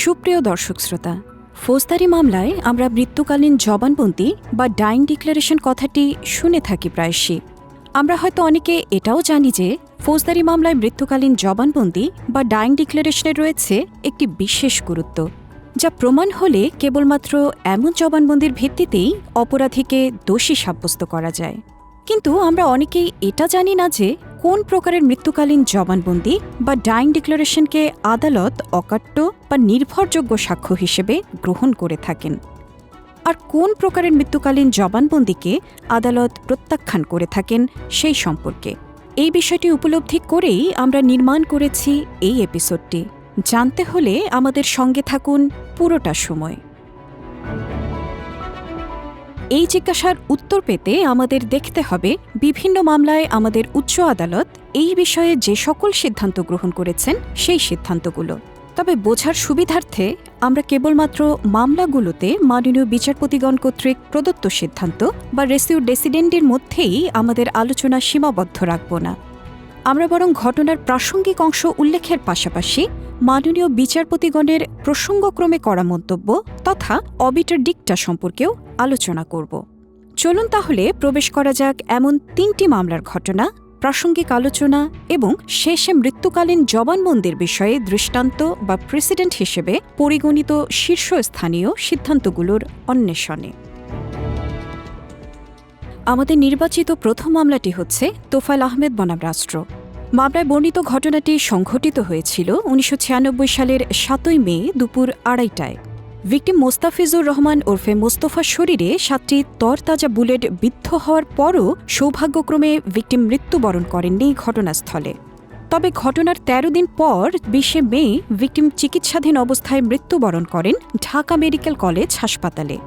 সুপ্রিয় দর্শক শ্রোতা, ফৌজদারি মামলায় আমরা মৃত্যুকালীন জবানবন্দি বা ডাইং ডিক্লারেশন কথাটি শুনে থাকি প্রায়শই। আমরা হয়তো অনেকে এটাও জানি যে, ফৌজদারি মামলায় মৃত্যুকালীন জবানবন্দি বা ডাইং ডিক্লারেশনে রয়েছে একটি বিশেষ গুরুত্ব, যা প্রমাণ হলে কেবলমাত্র এমন জবানবন্দির ভিত্তিতেই অপরাধীকে দোষী সাব্যস্ত করা যায়। কিন্তু আমরা অনেকেই এটা জানি না যে কোন প্রকারের মৃত্যুকালীন জবানবন্দি বা ডাইং ডিক্লারেশনকে আদালত অকাট্য বা নির্ভরযোগ্য সাক্ষ্য হিসেবে গ্রহণ করে থাকেন। আর কোন প্রকারের মৃত্যুকালীন জবানবন্দিকে আদালত প্রত্যাখ্যান করে থাকেন সেই সম্পর্কে। এই বিষয়টি উপলব্ধি করেই আমরা নির্মাণ করেছি এই এপিসোডটি। জানতে হলে আমাদের সঙ্গে থাকুন পুরোটা সময়। এই জিজ্ঞাসার উত্তর পেতে আমাদের দেখতে হবে বিভিন্ন মামলায় আমাদের উচ্চ আদালত এই বিষয়ে যে সকল সিদ্ধান্ত গ্রহণ করেছেন সেই সিদ্ধান্তগুলো। তবে বোঝার সুবিধার্থে আমরা কেবলমাত্র মামলাগুলোতে মাননীয় বিচারপতিগণ কর্তৃক প্রদত্ত সিদ্ধান্ত বা রেসিউ ডেসিডেন্টের মধ্যেই আমাদের আলোচনা সীমাবদ্ধ রাখব না। আমরা বরং ঘটনার প্রাসঙ্গিক অংশ উল্লেখের পাশাপাশি মাননীয় বিচারপতিগণের প্রসঙ্গক্রমে করা মন্তব্য তথা অবিটার ডিকটা সম্পর্কেও আলোচনা করব। চলুন তাহলে প্রবেশ করা যাক এমন তিনটি মামলার ঘটনা, প্রাসঙ্গিক আলোচনা এবং শেষে মৃত্যুকালীন জবানবন্দির বিষয়ে দৃষ্টান্ত বা প্রেসিডেন্ট হিসেবে পরিগণিত শীর্ষস্থানীয় সিদ্ধান্তগুলোর অন্বেষণে। আমাদের নির্বাচিত প্রথম মামলাটি হচ্ছে তোফাল আহমেদ বনাম রাষ্ট্র। মামলায় বর্ণিত ঘটনাটি সংঘটিত হয়েছিল উনিশশো ছিয়ানব্বই সালের সাতই মে দুপুর আড়াইটায়। ভিকটিম মোস্তাফিজুর রহমান ওরফে মোস্তফার শরীরে সাতটি তরতাজা বুলেট বিদ্ধ হওয়ার পরও সৌভাগ্যক্রমে ভিকটিম মৃত্যুবরণ করেননি ঘটনাস্থলে। তবে ঘটনার ১৩ দিন পর বিশে মে ভিকটিম চিকিৎসাধীন অবস্থায় মৃত্যুবরণ করেন ঢাকা মেডিকেল কলেজ হাসপাতালে।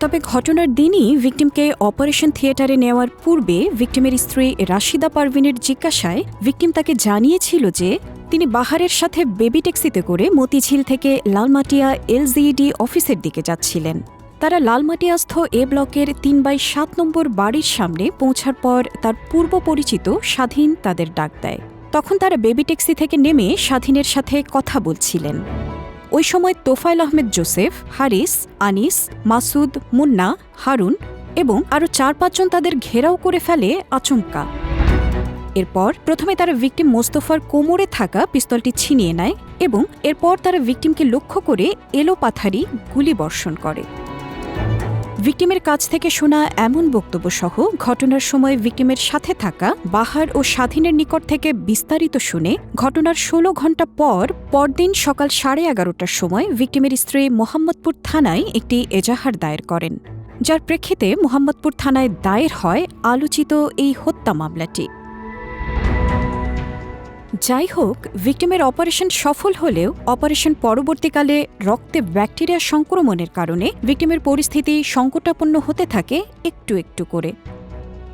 তবে ঘটনার দিনই ভিকটিমকে অপারেশন থিয়েটারে নেওয়ার পূর্বে ভিকটিমের স্ত্রী রাশিদা পারভিনের জিজ্ঞাসায় ভিকটিম তাকে জানিয়েছিল যে তিনি বাহারের সাথে বেবি ট্যাক্সিতে করে মতিঝিল থেকে লালমাটিয়া এলজিইডি অফিসের দিকে যাচ্ছিলেন। তারা লালমাটিয়াস্থ এ ব্লকের তিন বাই সাত নম্বর বাড়ির সামনে পৌঁছার পর তার পূর্ব পরিচিত স্বাধীন তাদের ডাক দেয়। তখন তারা বেবি ট্যাক্সি থেকে নেমে স্বাধীনের সাথে কথা বলছিলেন। ওই সময় তোফাইল আহমেদ জোসেফ, হারিস, আনিস, মাসুদ, মুন্না, হারুন এবং আরও চার পাঁচজন তাদের ঘেরাও করে ফেলে আচমকা। এরপর প্রথমে তারা ভিকটিম মোস্তফার কোমরে থাকা পিস্তলটি ছিনিয়ে নেয় এবং এরপর তারা ভিকটিমকে লক্ষ্য করে এলো পাথারি গুলি বর্ষণ করে। ভিকটিমের কাছ থেকে শোনা এমন বক্তব্য সহ ঘটনার সময় ভিকটিমের সাথে থাকা বাহার ও স্বাধীনের নিকট থেকে বিস্তারিত শুনে ঘটনার ষোলো ঘণ্টা পর পরদিন সকাল সাড়ে এগারোটার সময় ভিকটিমের স্ত্রী মোহাম্মদপুর থানায় একটি এজাহার দায়ের করেন, যার প্রেক্ষিতে মোহাম্মদপুর থানায় দায়ের হয় আলোচিত এই হত্যা মামলাটি। যাই হোক ভিকটিমের অপারেশন সফল হলেও অপারেশন পরবর্তীকালে রক্তে ব্যাকটেরিয়া সংক্রমণের কারণে ভিকটিমের পরিস্থিতি সংকটাপন্ন হতে থাকে একটু একটু করে।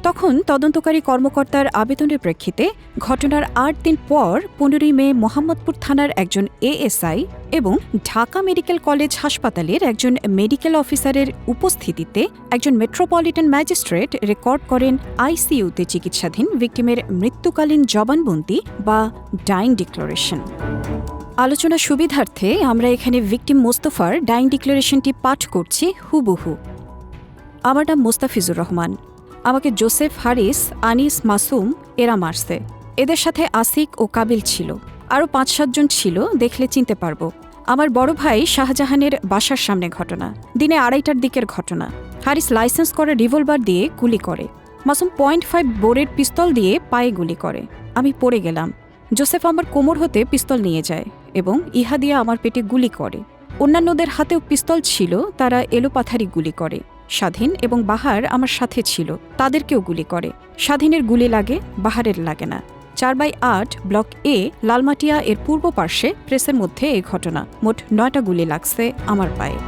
তখন তদন্তকারী কর্মকর্তার আবেদনের প্রেক্ষিতে ঘটনার আট দিন পর পনেরোই মে মোহাম্মদপুর থানার একজন এএসআই এবং ঢাকা মেডিকেল কলেজ হাসপাতালের একজন মেডিকেল অফিসারের উপস্থিতিতে একজন মেট্রোপলিটন ম্যাজিস্ট্রেট রেকর্ড করেন আইসিইউতে চিকিৎসাধীন ভিকটিমের মৃত্যুকালীন জবানবন্দি বা ডাইং ডিক্লারেশন। আলোচনা সুবিধার্থে আমরা এখানে ভিকটিম মোস্তফার ডাইং ডিক্লারেশনটি পাঠ করছি হুবহু। আমার নাম মোস্তাফিজুর রহমান। আমাকে জোসেফ হারিস, আনিস মাসুম এরা মারছে। এদের সাথে আসিক ও কাবিল ছিল। আরও পাঁচ সাতজন ছিল, দেখলে চিনতে পারব। আমার বড় ভাই শাহজাহানের বাসার সামনে ঘটনা। দিনে আড়াইটার দিকের ঘটনা। হারিস লাইসেন্স করা রিভলভার দিয়ে গুলি করে। মাসুম পয়েন্ট ফাইভ বোরের পিস্তল দিয়ে পায়ে গুলি করে। আমি পড়ে গেলাম। জোসেফ আমার কোমর হতে পিস্তল নিয়ে যায় এবং ইহা দিয়ে আমার পেটে গুলি করে। অন্যান্যদের হাতেও পিস্তল ছিল, তারা এলোপাথারি গুলি করে। স্বাধীন এবং বাহার আমার সাথে ছিল, তাদেরকেও গুলি করে। স্বাধীনের গুলি লাগে, বাহারের লাগে না। চার বাই আট, ব্লক এ, লালমাটিয়া এর পূর্ব পার্শ্বে প্রেসের মধ্যে এই ঘটনা। মোট নয়টা গুলি লাগছে আমার পায়ে।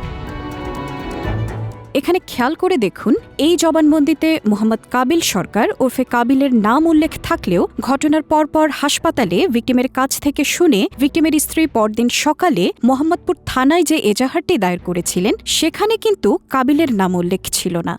এখানে খেয়াল করে দেখুন, এই জবানবন্দিতে মোহাম্মদ কাবিল সরকার ওরফে কাবিলের নাম উল্লেখ থাকলেও ঘটনার পরপর হাসপাতালে ভিকটিমের কাছ থেকে শুনে ভিকটিমের স্ত্রী পরদিন সকালে মোহাম্মদপুর থানায় যে এজাহারটি দায়ের করেছিলেন, সেখানে কিন্তু কাবিলের নাম উল্লেখ ছিল না।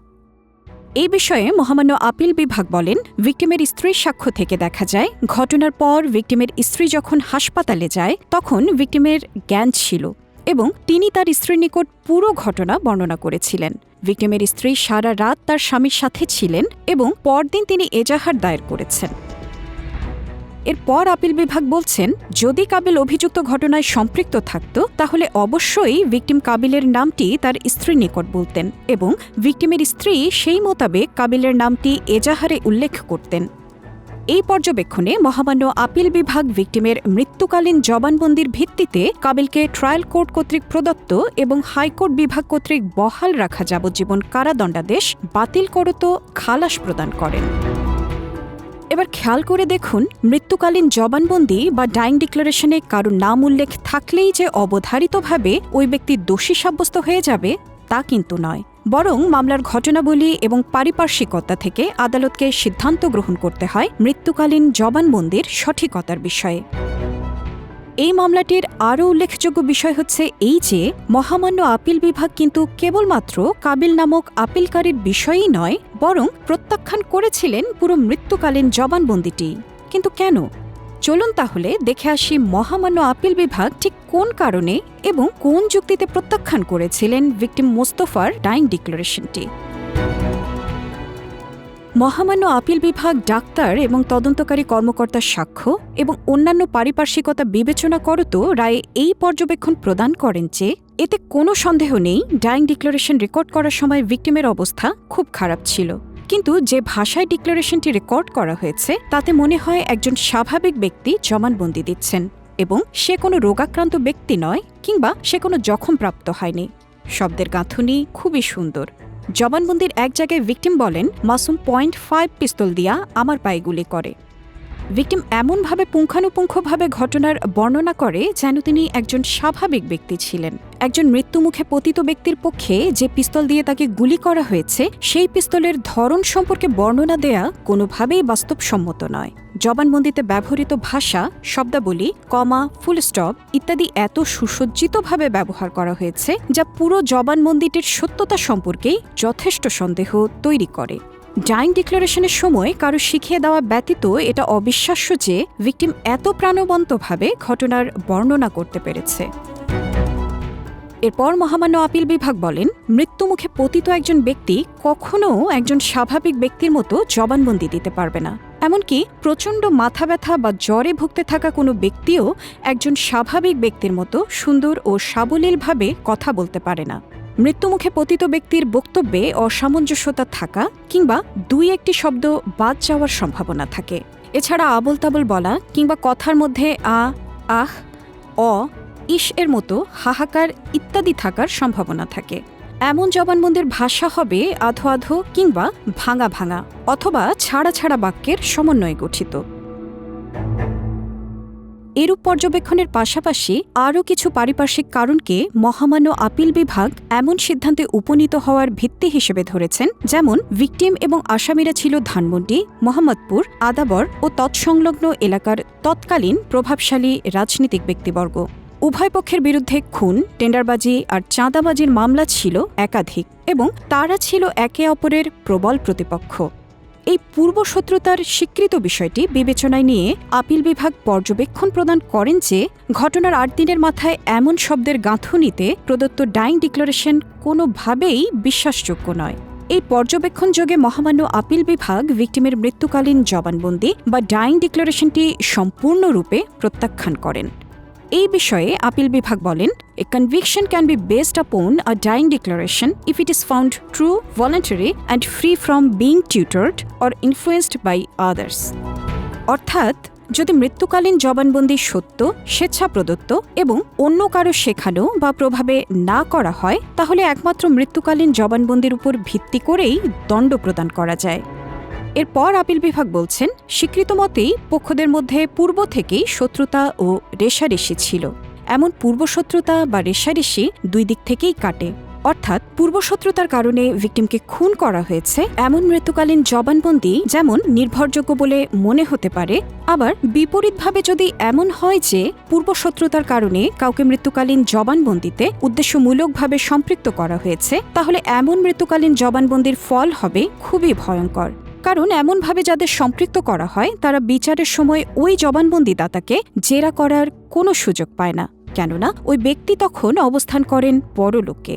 এই বিষয়ে মহামান্য আপিল বিভাগ বলেন ভিকটিমের স্ত্রীর সাক্ষ্য থেকে দেখা যায়, ঘটনার পর ভিকটিমের স্ত্রী যখন হাসপাতালে যায়, তখন ভিকটিমের জ্ঞান ছিল। এবং তিনি তার স্ত্রীর নিকট পুরো ঘটনা বর্ণনা করেছিলেন। ভিকটিমের স্ত্রী সারা রাত তার স্বামীর সাথে ছিলেন এবং পরদিন তিনি এজাহার দায়ের করেছেন। এরপর আপিল বিভাগ বলছেন, যদি কাবিল অভিযুক্ত ঘটনায় সম্পৃক্ত থাকত, তাহলে অবশ্যই ভিকটিম কাবিলের নামটি তার স্ত্রীর নিকট বলতেন এবং ভিকটিমের স্ত্রী সেই মোতাবেক কাবিলের নামটি এজাহারে উল্লেখ করতেন। এই পর্যবেক্ষণে মহামান্য আপিল বিভাগ ভিকটিমের মৃত্যুকালীন জবানবন্দির ভিত্তিতে কাবিলকে ট্রায়াল কোর্ট কর্তৃক প্রদত্ত এবং হাইকোর্ট বিভাগ কর্তৃক বহাল রাখা যাবজ্জীবন কারাদণ্ডাদেশ বাতিল করত খালাস প্রদান করেন। এবার খেয়াল করে দেখুন, মৃত্যুকালীন জবানবন্দি বা ডাইং ডিক্লারেশনে কারও নাম উল্লেখ থাকলেই যে অবধারিতভাবে ওই ব্যক্তি দোষী সাব্যস্ত হয়ে যাবে তা কিন্তু নয়। বরং মামলার ঘটনাবলী এবং পারিপার্শ্বিকতা থেকে আদালতকে সিদ্ধান্ত গ্রহণ করতে হয় মৃত্যুকালীন জবানবন্দির সঠিকতার বিষয়ে। এই মামলাটির আরও উল্লেখযোগ্য বিষয় হচ্ছে এই যে, মহামান্য আপিল বিভাগ কিন্তু কেবলমাত্র কাবিল নামক আপিলকারীর বিষয়ই নয়, বরং প্রত্যাখ্যান করেছিলেন পুরো মৃত্যুকালীন জবানবন্দিটি। কিন্তু কেন? চলুন তাহলে দেখে আসি মহামান্য আপিল বিভাগ ঠিক কোন কারণে এবং কোন যুক্তিতে প্রত্যাখ্যান করেছিলেন ভিকটিম মোস্তফার ডাইং ডিক্লারেশনটি? মহামান্য আপিল বিভাগ ডাক্তার এবং তদন্তকারী কর্মকর্তার সাক্ষ্য এবং অন্যান্য পারিপার্শ্বিকতা বিবেচনা করত রায়ে এই পর্যবেক্ষণ প্রদান করেন যে এতে কোনো সন্দেহ নেই ডাইং ডিক্লারেশন রেকর্ড করার সময় ভিকটিমের অবস্থা খুব খারাপ ছিল। কিন্তু যে ভাষায় ডিক্লারেশনটি রেকর্ড করা হয়েছে, তাতে মনে হয় একজন স্বাভাবিক ব্যক্তি জমানবন্দি দিচ্ছেন। এবং সে কোনো রোগাক্রান্ত ব্যক্তি নয় কিংবা সে কোনো জখম প্রাপ্ত হয়নি। শব্দের গাঁথুনি খুবই সুন্দর। জবানবন্দির এক জায়গায় ভিকটিম বলেন, মাসুম পয়েন্ট ফাইভ পিস্তল দিয়া আমার পায়ে গুলি করে। ভিকটিম এমনভাবে পুঙ্খানুপুঙ্খভাবে ঘটনার বর্ণনা করে যেন তিনি একজন স্বাভাবিক ব্যক্তি ছিলেন। একজন মৃত্যুমুখে পতিত ব্যক্তির পক্ষে যে পিস্তল দিয়ে তাকে গুলি করা হয়েছে, সেই পিস্তলের ধরন সম্পর্কে বর্ণনা দেয়া কোনোভাবেই বাস্তবসম্মত নয়। জবানবন্দিতে ব্যবহৃত ভাষা, শব্দাবলী, কমা ফুল স্টপ ইত্যাদি এত সুসজ্জিতভাবে ব্যবহার করা হয়েছে যা পুরো জবানবন্দিটির সত্যতা সম্পর্কেই যথেষ্ট সন্দেহ তৈরি করে। ডাইং ডিক্লারেশনের সময় কারও শিখিয়ে দেওয়া ব্যতীত এটা অবিশ্বাস্য যে ভিকটিম এত প্রাণবন্তভাবে ঘটনার বর্ণনা করতে পেরেছে। এরপর মহামান্য আপিল বিভাগ বলেন মৃত্যুমুখে পতিত একজন ব্যক্তি কখনও একজন স্বাভাবিক ব্যক্তির মতো জবানবন্দি দিতে পারবে না। এমনকি প্রচণ্ড মাথা ব্যথা বা জ্বরে ভুগতে থাকা কোনো ব্যক্তিও একজন স্বাভাবিক ব্যক্তির মতো সুন্দর ও সাবলীলভাবে কথা বলতে পারে না। মৃত্যুমুখে পতিত ব্যক্তির বক্তব্যে অসামঞ্জস্যতা থাকা কিংবা দুই একটি শব্দ বাদ যাওয়ার সম্ভাবনা থাকে। এছাড়া আবল তাবল বলা কিংবা কথার মধ্যে আ, আহ, অ ইস এর মতো হাহাকার ইত্যাদি থাকার সম্ভাবনা থাকে। এমন জবানবন্দির ভাষা হবে আধো আধো কিংবা ভাঙা ভাঙা অথবা ছাড়া ছাড়া বাক্যের সমন্বয়ে গঠিত। এরূপ পর্যবেক্ষণের পাশাপাশি আরও কিছু পারিপার্শ্বিক কারণকে মহামান্য আপিল বিভাগ এমন সিদ্ধান্তে উপনীত হওয়ার ভিত্তি হিসেবে ধরেছেন, যেমন ভিকটিম এবং আসামিরা ছিল ধানমন্ডি, মোহাম্মদপুর, আদাবর ও তৎসংলগ্ন এলাকার তৎকালীন প্রভাবশালী রাজনীতিক ব্যক্তিবর্গ। উভয় পক্ষের বিরুদ্ধে খুন, টেন্ডারবাজি আর চাঁদাবাজির মামলা ছিল একাধিক এবং তারা ছিল একে অপরের প্রবল প্রতিপক্ষ। এই পূর্বশত্রুতার স্বীকৃত বিষয়টি বিবেচনায় নিয়ে আপিল বিভাগ পর্যবেক্ষণ প্রদান করেন যে, ঘটনার আট দিনের মাথায় এমন শব্দের গাঁথুনিতে প্রদত্ত ডাইং ডিক্লারেশন কোনোভাবেই বিশ্বাসযোগ্য নয়। এই পর্যবেক্ষণ যোগে মহামান্য আপিল বিভাগ ভিকটিমের মৃত্যুকালীন জবানবন্দি বা ডাইং ডিক্লারেশনটি সম্পূর্ণরূপে প্রত্যাখ্যান করেন। এই বিষয়ে আপিল বিভাগ বলেন a conviction can be based upon a dying declaration if it is found true voluntary and free from being tutored or influenced by others অর্থাৎ, যদি মৃত্যুকালীন জবানবন্দি সত্য স্বেচ্ছা প্রদত্ত এবং অন্য কারও শেখানো বা প্রভাবে না করা হয়, তাহলে একমাত্র মৃত্যুকালীন জবানবন্দির উপর ভিত্তি করেই দণ্ড প্রদান করা যায়। এরপর আপিল বিভাগ বলছেন, স্বীকৃত মতেই পক্ষদের মধ্যে পূর্ব থেকেই শত্রুতা ও রেশারেশি ছিল। এমন পূর্বশত্রুতা বা রেশারেশি দুই দিক থেকেই কাটে। অর্থাৎ পূর্বশত্রুতার কারণে ভিকটিমকে খুন করা হয়েছে এমন মৃত্যুকালীন জবানবন্দি যেমন নির্ভরযোগ্য বলে মনে হতে পারে, আবার বিপরীতভাবে যদি এমন হয় যে পূর্বশত্রুতার কারণে কাউকে মৃত্যুকালীন জবানবন্দিতে উদ্দেশ্যমূলকভাবে সম্পৃক্ত করা হয়েছে, তাহলে এমন মৃত্যুকালীন জবানবন্দির ফল হবে খুবই ভয়ঙ্কর। কারণ এমনভাবে যাদের সম্পৃক্ত করা হয়, তারা বিচারের সময় ওই জবানবন্দিদাতাকে জেরা করার কোনো সুযোগ পায় না। কেননা, ওই ব্যক্তি তখন অবস্থান করেন পরলোকে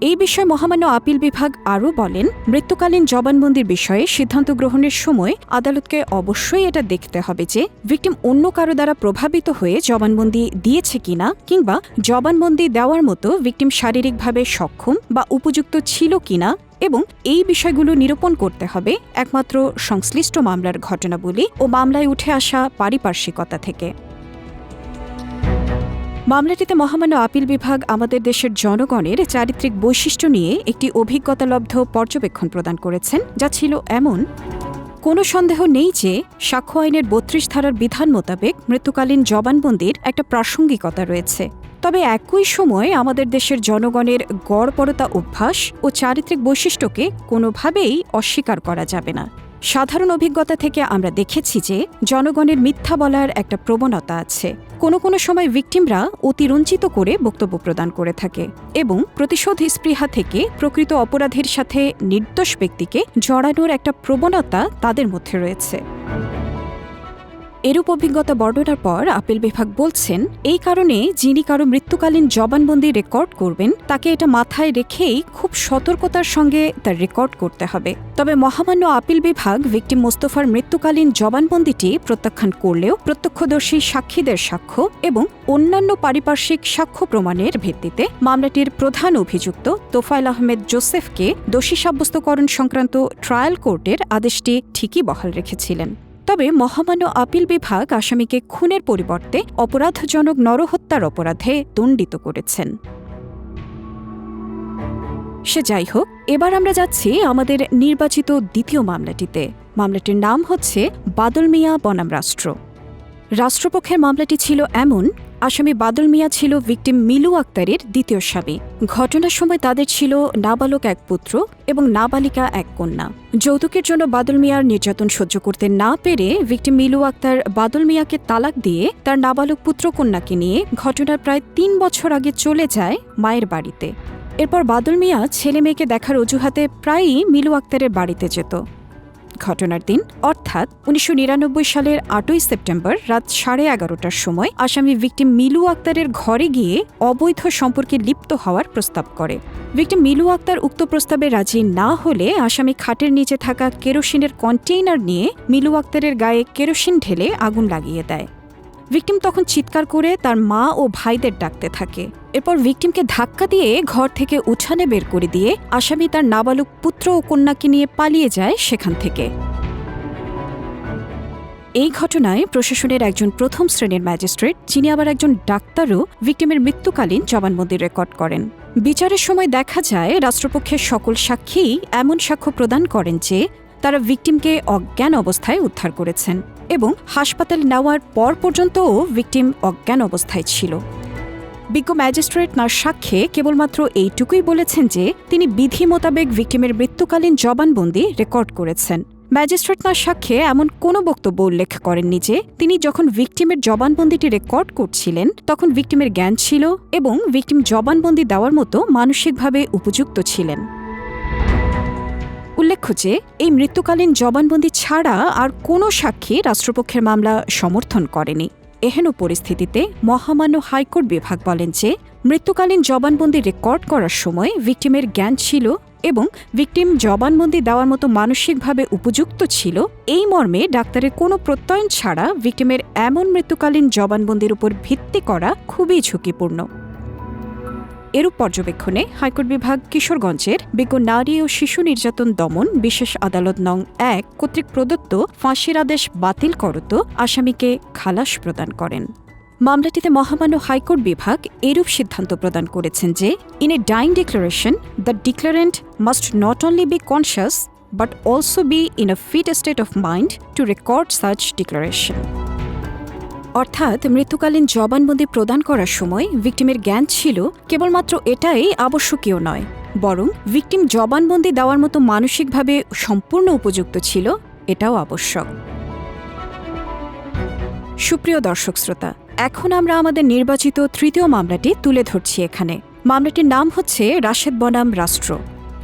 এই বিষয়ে মহামান্য আপিল বিভাগ আরও বলেন, মৃত্যুকালীন জবানবন্দির বিষয়ে সিদ্ধান্ত গ্রহণের সময় আদালতকে অবশ্যই এটা দেখতে হবে যে ভিকটিম অন্য কারও দ্বারা প্রভাবিত হয়ে জবানবন্দি দিয়েছে কিনা কিংবা জবানবন্দি দেওয়ার মতো ভিকটিম শারীরিকভাবে সক্ষম বা উপযুক্ত ছিল কিনা এবং এই বিষয়গুলো নিরূপণ করতে হবে একমাত্র সংশ্লিষ্ট মামলার ঘটনাবলী ও মামলায় উঠে আসা পারিপার্শ্বিকতা থেকে। মামলাটিতে মহামান্য আপিল বিভাগ আমাদের দেশের জনগণের চারিত্রিক বৈশিষ্ট্য নিয়ে একটি অভিজ্ঞতালব্ধ পর্যবেক্ষণ প্রদান করেছেন, যা ছিল এমন। কোনো সন্দেহ নেই যে সাক্ষ্য আইনের বত্রিশ ধারার বিধান মোতাবেক মৃত্যুকালীন জবানবন্দির একটা প্রাসঙ্গিকতা রয়েছে। তবে একই সময় আমাদের দেশের জনগণের গড়পরতা অভ্যাস ও চারিত্রিক বৈশিষ্ট্যকে কোনোভাবেই অস্বীকার করা যাবে না। সাধারণ অভিজ্ঞতা থেকে আমরা দেখেছি যে জনগণের মিথ্যা বলার একটা প্রবণতা আছে। কোনো কোনো সময় ভিকটিমরা অতিরঞ্জিত করে বক্তব্য প্রদান করে থাকে এবং প্রতিশোধ স্পৃহা থেকে প্রকৃত অপরাধীর সাথে নির্দোষ ব্যক্তিকে জড়ানোর একটা প্রবণতা তাদের মধ্যে রয়েছে। এরূপ অভিজ্ঞতা বর্ণনার পর আপিল বিভাগ বলছেন, এই কারণে যিনি কারও মৃত্যুকালীন জবানবন্দি রেকর্ড করবেন, তাকে এটা মাথায় রেখেই খুব সতর্কতার সঙ্গে তার রেকর্ড করতে হবে। তবে মহামান্য আপিল বিভাগ ভিকটিম মোস্তফার মৃত্যুকালীন জবানবন্দিটি প্রত্যাখ্যান করলেও প্রত্যক্ষদর্শী সাক্ষীদের সাক্ষ্য এবং অন্যান্য পারিপার্শ্বিক সাক্ষ্য প্রমাণের ভিত্তিতে মামলাটির প্রধান অভিযুক্ত তোফায়েল আহমেদ জোসেফকে দোষী সাব্যস্তকরণ সংক্রান্ত ট্রায়াল কোর্টের আদেশটি ঠিকই বহাল রেখেছিলেন। তবে মহামান্য আপিল বিভাগ আসামিকে খুনের পরিবর্তে অপরাধজনক নরহত্যার অপরাধে দণ্ডিত করেছেন। সে যাই হোক, এবার আমরা যাচ্ছি আমাদের নির্বাচিত দ্বিতীয় মামলাটিতে। মামলাটির নাম হচ্ছে বাদল মিয়া বনাম রাষ্ট্র। রাষ্ট্রপক্ষের মামলাটি ছিল এমন আসামি বাদল মিয়া ছিল ভিকটিম মিলু আক্তারের দ্বিতীয় স্বামী। ঘটনার সময় তাদের ছিল নাবালক এক পুত্র এবং নাবালিকা এক কন্যা। যৌতুকের জন্য বাদল মিয়ার নির্যাতন সহ্য করতে না পেরে ভিকটিম মিলু আক্তার বাদল মিয়াকে তালাক দিয়ে তার নাবালক পুত্র কন্যাকে নিয়ে ঘটনার প্রায় তিন বছর আগে চলে যায় মায়ের বাড়িতে। এরপর বাদল মিয়া ছেলে মেয়েকে দেখার অজুহাতে প্রায়ই মিলু আক্তারের বাড়িতে যেত। ঘটনার দিন, অর্থাৎ উনিশশো নিরানব্বই সালের আটই সেপ্টেম্বর রাত সাড়ে এগারোটার সময় আসামি ভিকটিম মিলু আক্তারের ঘরে গিয়ে অবৈধ সম্পর্কে লিপ্ত হওয়ার প্রস্তাব করে। ভিকটিম মিলু আক্তার উক্ত প্রস্তাবে রাজি না হলে আসামি খাটের নিচে থাকা কেরোসিনের কন্টেইনার নিয়ে মিলু আক্তারের গায়ে কেরোসিন ঢেলে আগুন লাগিয়ে দেয়। ভিকটিম তখন চিৎকার করে তার মা ও ভাইদের ডাকতে থাকে। এরপর ভিকটিমকে ধাক্কা দিয়ে ঘর থেকে উঠানে বের করে দিয়ে আসামি তার নাবালক পুত্র ও কন্যাকে নিয়ে পালিয়ে যায় সেখান থেকে। এই ঘটনায় প্রশাসনের একজন প্রথম শ্রেণির ম্যাজিস্ট্রেট, যিনি আবার একজন ডাক্তারও, ভিকটিমের মৃত্যুকালীন জবানবন্দি রেকর্ড করেন। বিচারের সময় দেখা যায়, রাষ্ট্রপক্ষের সকল সাক্ষী এমন সাক্ষ্য প্রদান করেন যে, তারা ভিকটিমকে অজ্ঞান অবস্থায় উদ্ধার করেছেন। এবং হাসপাতাল নেওয়ার পর পর্যন্তও ভিকটিম অজ্ঞান অবস্থায় ছিল। বিজ্ঞ ম্যাজিস্ট্রেট তাঁর সাক্ষ্যে কেবলমাত্র এইটুকুই বলেছেন যে, তিনি বিধি মোতাবেক ভিকটিমের মৃত্যুকালীন জবানবন্দি রেকর্ড করেছেন। ম্যাজিস্ট্রেট তাঁর সাক্ষ্যে এমন কোনো বক্তব্য উল্লেখ করেননি যে, তিনি যখন ভিকটিমের জবানবন্দিটি রেকর্ড করছিলেন, তখন ভিকটিমের জ্ঞান ছিল এবং ভিকটিম জবানবন্দি দেওয়ার মতো মানসিকভাবে উপযুক্ত ছিলেন। উল্লেখ্য যে, এই মৃত্যুকালীন জবানবন্দি ছাড়া আর কোনো সাক্ষী রাষ্ট্রপক্ষের মামলা সমর্থন করেনি। এহেন পরিস্থিতিতে মহামান্য হাইকোর্ট বিভাগ বলেন যে, মৃত্যুকালীন জবানবন্দি রেকর্ড করার সময় ভিকটিমের জ্ঞান ছিল এবং ভিকটিম জবানবন্দি দেওয়ার মতো মানসিকভাবে উপযুক্ত ছিল, এই মর্মে ডাক্তারের কোনো প্রত্যয়ন ছাড়া ভিকটিমের এমন মৃত্যুকালীন জবানবন্দির উপর ভিত্তি করা খুবই ঝুঁকিপূর্ণ। এরূপ পর্যবেক্ষণে হাইকোর্ট বিভাগ কিশোরগঞ্জের বিজ্ঞ নারী ও শিশু নির্যাতন দমন, বিশেষ আদালত নং এক কর্তৃক প্রদত্ত ফাঁসির আদেশ বাতিল করত আসামিকে খালাস প্রদান করেন। মামলাটিতে মহামান্য হাইকোর্ট বিভাগ এরূপ সিদ্ধান্ত প্রদান করেছেন যে in a dying declaration the declarant must not only be conscious but also be in a fit state of mind to record search declaration অর্থাৎ মৃত্যুকালীন জবানবন্দি প্রদান করার সময় ভিকটিমের জ্ঞান ছিল কেবলমাত্র এটাই আবশ্যকীয় নয়, বরং ভিকটিম জবানবন্দি দেওয়ার মতো মানসিকভাবে সম্পূর্ণ উপযুক্ত ছিল, এটাও আবশ্যক। সুপ্রিয় দর্শক শ্রোতা, এখন আমরা আমাদের নির্বাচিত তৃতীয় মামলাটি তুলে ধরছি এখানে। মামলাটির নাম হচ্ছে রাশেদ বনাম রাষ্ট্র।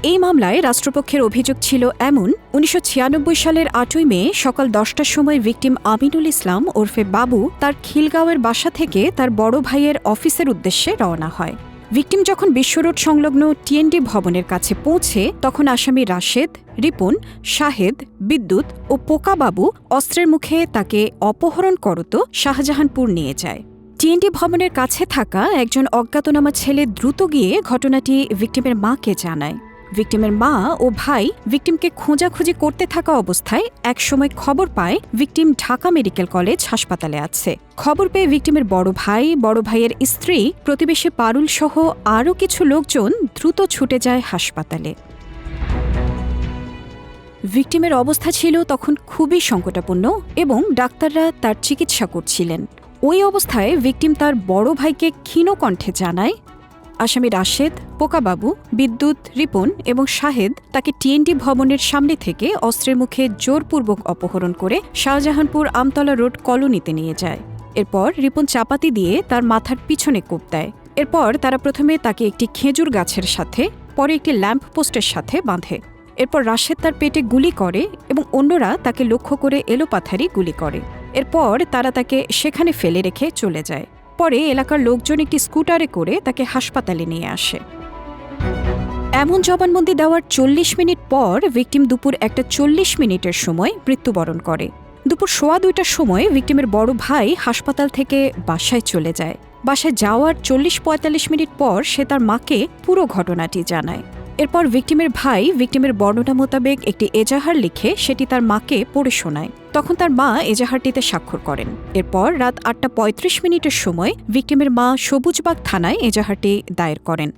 এই মামলায় রাষ্ট্রপক্ষের অভিযোগ ছিল এমন। উনিশশো ছিয়ানব্বই সালের আটই মে সকাল দশটার সময় ভিকটিম আমিনুল ইসলাম ওরফে বাবু তার খিলগাঁওয়ের বাসা থেকে তার বড় ভাইয়ের অফিসের উদ্দেশ্যে রওনা হয়। ভিকটিম যখন বিশ্বরোড সংলগ্ন টিএনডি ভবনের কাছে পৌঁছে, তখন আসামি রাশেদ, রিপন, শাহেদ, বিদ্যুৎ ও পোকাবাবু অস্ত্রের মুখে তাকে অপহরণ করত শাহজাহানপুর নিয়ে যায়। টিএনডি ভবনের কাছে থাকা একজন অজ্ঞাতনামা ছেলে দ্রুত গিয়ে ঘটনাটি ভিকটিমের মাকে জানায়। ভিকটিমের মা ও ভাই ভিকটিমকে খোঁজাখুঁজি করতে থাকা অবস্থায় একসময় খবর পায় ভিকটিম ঢাকা মেডিকেল কলেজ হাসপাতালে আছে। খবর পেয়ে ভিকটিমের বড় ভাই, বড় ভাইয়ের স্ত্রী, প্রতিবেশী পারুল সহ আরও কিছু লোকজন দ্রুত ছুটে যায় হাসপাতালে। ভিকটিমের অবস্থা ছিল তখন খুবই সংকটাপন্ন এবং ডাক্তাররা তার চিকিৎসা করছিলেন। ওই অবস্থায় ভিকটিম তার বড় ভাইকে ক্ষীণ কণ্ঠে জানায় আসামি রাশেদ, পোকাবাবু, বিদ্যুৎ, রিপন এবং শাহেদ তাকে টিএনডি ভবনের সামনে থেকে অস্ত্রের মুখে জোরপূর্বক অপহরণ করে শাহজাহানপুর আমতলা রোড কলোনিতে নিয়ে যায়। এরপর রিপন চাপাতি দিয়ে তার মাথার পিছনে কোপ দেয়। এরপর তারা প্রথমে তাকে একটি খেজুর গাছের সাথে, পরে একটি ল্যাম্প পোস্টের সাথে বাঁধে। এরপর রাশেদ তার পেটে গুলি করে এবং অন্যরা তাকে লক্ষ্য করে এলোপাথারি গুলি করে। এরপর তারা তাকে সেখানে ফেলে রেখে চলে যায়। পরে এলাকার লোকজন একটি স্কুটারে করে তাকে হাসপাতালে নিয়ে আসে। এমন জবানবন্দি দেওয়ার চল্লিশ মিনিট পর ভিকটিম দুপুর একটা চল্লিশ মিনিটের সময় মৃত্যুবরণ করে। দুপুর সোয়া দুইটার সময় ভিকটিমের বড় ভাই হাসপাতাল থেকে বাসায় চলে যায়। বাসায় যাওয়ার চল্লিশ পঁয়তাল্লিশ মিনিট পর সে তার মাকে পুরো ঘটনাটি জানায়। এরপর ভিকটিমের ভাই ভিকটিমের বর্ণনা মোতাবেক একটি এজাহার লিখে সেটি তার মাকে পড়ে শোনায়। তখন তার মা এজাহারটিতে স্বাক্ষর করেন। এরপর রাত আটটা পঁয়ত্রিশ মিনিটের সময় ভিকটিমের মা সবুজবাগ থানায় এজাহারটি দায়ের করেন।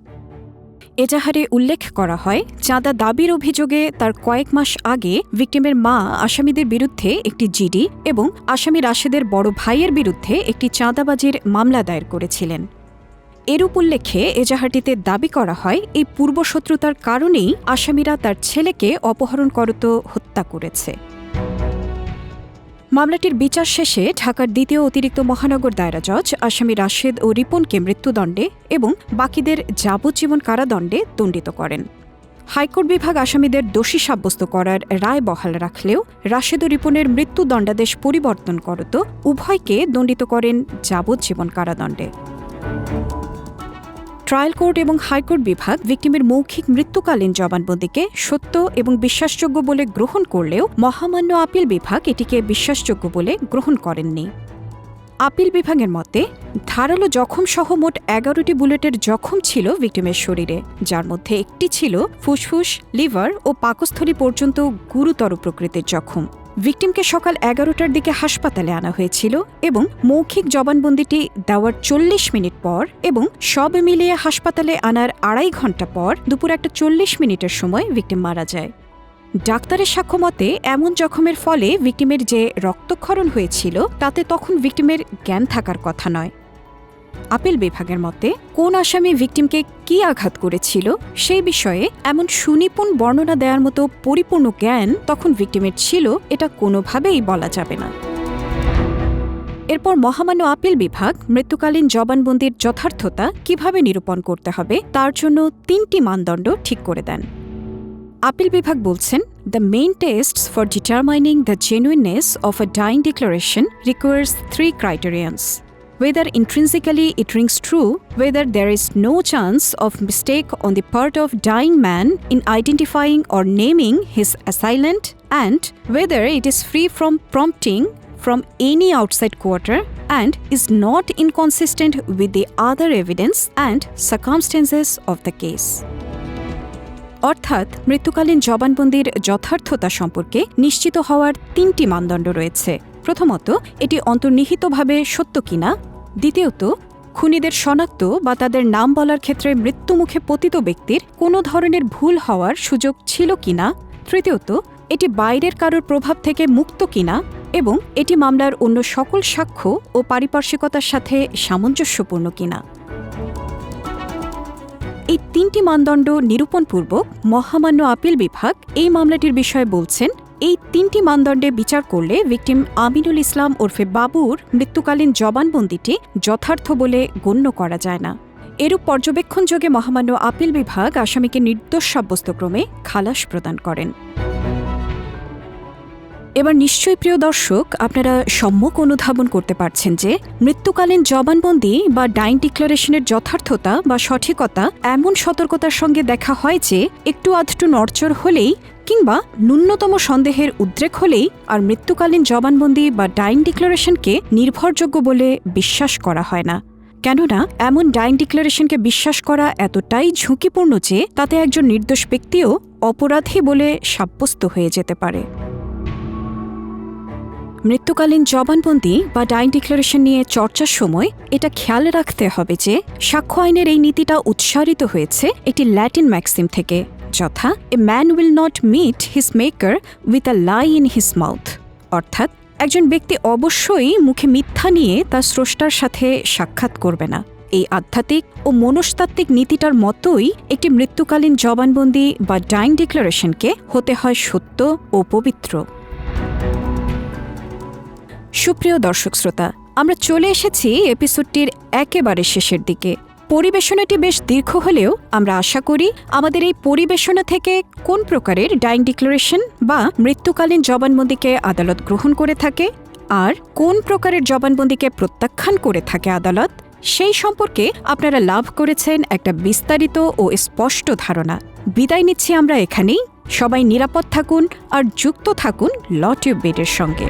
এজাহারে উল্লেখ করা হয়, চাঁদা দাবির অভিযোগে তার কয়েক মাস আগে ভিকটিমের মা আসামিদের বিরুদ্ধে একটি জিডি এবং আসামি রাশেদের বড় ভাইয়ের বিরুদ্ধে একটি চাঁদাবাজির মামলা দায়ের করেছিলেন। এরূপ উল্লেখে এজাহারটিতে দাবি করা হয়, এই পূর্বশত্রুতার কারণেই আসামিরা তার ছেলেকে অপহরণ করত, হত্যা করেছে। মামলাটির বিচার শেষে ঢাকার দ্বিতীয় অতিরিক্ত মহানগর দায়রা জজ আসামি রাশেদ ও রিপনকে মৃত্যুদণ্ডে এবং বাকিদের যাবজ্জীবন কারাদণ্ডে দণ্ডিত করেন। হাইকোর্ট বিভাগ আসামিদের দোষী সাব্যস্ত করার রায় বহাল রাখলেও রাশেদ ও রিপনের মৃত্যুদণ্ডাদেশ পরিবর্তন করত, উভয়কে দণ্ডিত করেন যাবজ্জীবন কারাদণ্ডে। ট্রায়াল কোর্ট এবং হাইকোর্ট বিভাগ ভিকটিমের মৌখিক মৃত্যুকালীন জবানবন্দিকে সত্য এবং বিশ্বাসযোগ্য বলে গ্রহণ করলেও মহামান্য আপিল বিভাগ এটিকে বিশ্বাসযোগ্য বলে গ্রহণ করেননি। আপিল বিভাগের মতে, ধারালো জখম সহ মোট এগারোটি বুলেটের জখম ছিল ভিকটিমের শরীরে, যার মধ্যে একটি ছিল ফুসফুস, লিভার ও পাকস্থলী পর্যন্ত গুরুতর প্রকৃতির জখম। ভিকটিমকে সকাল এগারোটার দিকে হাসপাতালে আনা হয়েছিল এবং মৌখিক জবানবন্দিটি দেওয়ার চল্লিশ মিনিট পর এবং সব মিলিয়ে হাসপাতালে আনার আড়াই ঘণ্টা পর দুপুর একটা চল্লিশ মিনিটের সময় ভিকটিম মারা যায়। ডাক্তারের সাক্ষ্য মতে, এমন জখমের ফলে ভিকটিমের যে রক্তক্ষরণ হয়েছিল, তাতে তখন ভিকটিমের জ্ঞান থাকার কথা নয়। আপিল বিভাগের মতে, কোন আসামি ভিকটিমকে কি আঘাত করেছিল সেই বিষয়ে এমন সুনিপুণ বর্ণনা দেওয়ার মতো পরিপূর্ণ জ্ঞান তখন ভিকটিমের ছিল, এটা কোনোভাবেই বলা যাবে না। এরপর মহামান্য আপিল বিভাগ, মৃত্যুকালীন জবানবন্দির যথার্থতা কীভাবে নিরূপণ করতে হবে, তার জন্য তিনটি মানদণ্ড ঠিক করে দেন। আপিল বিভাগ বলছেন the main tests for determining the genuineness of a dying declaration requires three criterions whether intrinsically it rings true, whether there is no chance of mistake on the part of dying man in identifying or naming his assailant, and whether it is free from prompting from any outside quarter and is not inconsistent with the other evidence and circumstances of the case. অর্থাৎ মৃত্যুকালীন জবানবন্দির যথার্থতা সম্পর্কে নিশ্চিত হওয়ার তিনটি মানদণ্ড রয়েছে প্রথমত এটি অন্তর্নিহিতভাবে সত্য কিনা দ্বিতীয়ত, খুনিদের শনাক্ত বা তাদের নাম বলার ক্ষেত্রে মৃত্যুমুখে পতিত ব্যক্তির কোনো ধরনের ভুল হওয়ার সুযোগ ছিল কিনা তৃতীয়ত, এটি বাইরের কারোর প্রভাব থেকে মুক্ত কিনা এবং এটি মামলার অন্য সকল সাক্ষ্য ও পারিপার্শ্বিকতার সাথে সামঞ্জস্যপূর্ণ কিনা এই তিনটি মানদণ্ড নিরূপণপূর্বক মহামান্য আপিল বিভাগ এই মামলাটির বিষয়ে বলছেন এই তিনটি মানদণ্ডে বিচার করলে ভিকটিম আমিনুল ইসলাম ওরফে বাবুর মৃত্যুকালীন জবানবন্দিটি যথার্থ বলে গণ্য করা যায় না। এরূপ পর্যবেক্ষণযোগে মহামান্য আপিল বিভাগ আসামিকে নির্দোষ সাব্যস্তক্রমে খালাস প্রদান করেন। এবার নিশ্চয়ই প্রিয় দর্শক, আপনারা সম্যক অনুধাবন করতে পারছেন যে মৃত্যুকালীন জবানবন্দি বা ডাইন ডিক্লারেশনের যথার্থতা বা সঠিকতা এমন সতর্কতার সঙ্গে দেখা হয় যে একটু আধটু নড়চড় হলেই কিংবা ন্যূনতম সন্দেহের উদ্রেক হলেই আর মৃত্যুকালীন জবানবন্দি বা ডাইন ডিক্লারেশনকে নির্ভরযোগ্য বলে বিশ্বাস করা হয় না। কেননা এমন ডাইন ডিক্লারেশনকে বিশ্বাস করা এতটাই ঝুঁকিপূর্ণ যে তাতে একজন নির্দোষ ব্যক্তিও অপরাধী বলে সাব্যস্ত হয়ে যেতে পারে। মৃত্যুকালীন জবানবন্দি বা ডাইন ডিক্লারেশন নিয়ে চর্চার সময় এটা খেয়াল রাখতে হবে যে সাক্ষ্য আইনের এই নীতিটা উৎসারিত হয়েছে একটি ল্যাটিন ম্যাক্সিম থেকে, যথা a man will not meet his maker with a lie in his mouth অর্থাৎ একজন ব্যক্তি অবশ্যই মুখে মিথ্যা নিয়ে তার স্রষ্টার সাথে সাক্ষাৎ করবে না। এই আধ্যাত্মিক ও মনস্তাত্ত্বিক নীতিটার মতোই একটি মৃত্যুকালীন জবানবন্দি বা ডাইন ডিক্লারেশনকে হতে হয় সত্য ও পবিত্র। সুপ্রিয় দর্শক শ্রোতা, আমরা চলে এসেছি এপিসোডটির একেবারে শেষের দিকে। পরিবেশনাটি বেশ দীর্ঘ হলেও আমরা আশা করি আমাদের এই পরিবেশনা থেকে কোন প্রকারের ডাইং ডিক্লারেশন বা মৃত্যুকালীন জবানবন্দিকে আদালত গ্রহণ করে থাকে আর কোন প্রকারের জবানবন্দিকে প্রত্যাখ্যান করে থাকে আদালত, সেই সম্পর্কে আপনারা লাভ করেছেন একটা বিস্তারিত ও স্পষ্ট ধারণা। বিদায় নিচ্ছি আমরা এখানেই। সবাই নিরাপদ থাকুন আর যুক্ত থাকুন ল টিউব বেডের সঙ্গে।